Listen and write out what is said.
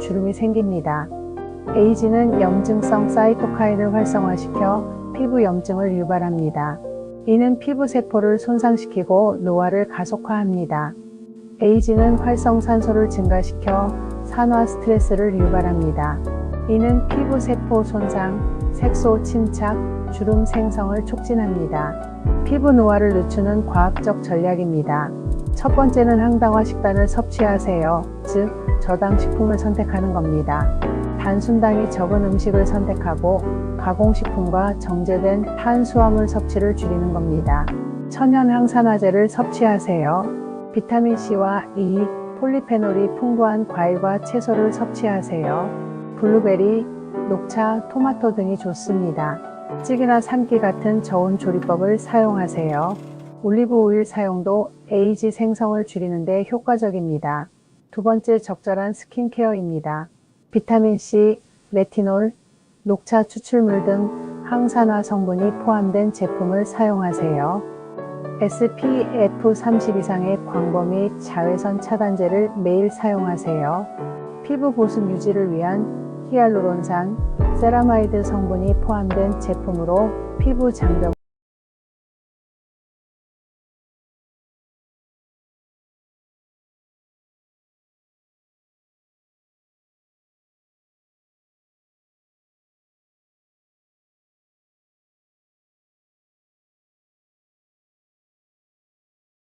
주름이 생깁니다. 에이지는 염증성 사이토카인을 활성화시켜 피부 염증을 유발합니다. 이는 피부 세포를 손상시키고 노화를 가속화합니다. 에이지는 활성산소를 증가시켜 산화 스트레스를 유발합니다. 이는 피부 세포 손상, 색소 침착, 주름 생성을 촉진합니다. 피부 노화를 늦추는 과학적 전략입니다. 첫 번째는 항당화 식단을 섭취하세요. 즉, 저당 식품을 선택하는 겁니다. 단순당이 적은 음식을 선택하고 가공식품과 정제된 탄수화물 섭취를 줄이는 겁니다. 천연 항산화제를 섭취하세요. 비타민C와 E, 폴리페놀이 풍부한 과일과 채소를 섭취하세요. 블루베리, 녹차, 토마토 등이 좋습니다. 찌개나 삶기 같은 저온 조리법을 사용하세요. 올리브 오일 사용도 에이지 생성을 줄이는 데 효과적입니다. 두 번째 적절한 스킨케어입니다. 비타민C, 레티놀, 녹차 추출물 등 항산화 성분이 포함된 제품을 사용하세요. SPF 30 이상의 광범 및 자외선 차단제를 매일 사용하세요. 피부 보습 유지를 위한 히알루론산, 세라마이드 성분이 포함된 제품으로 피부 장벽을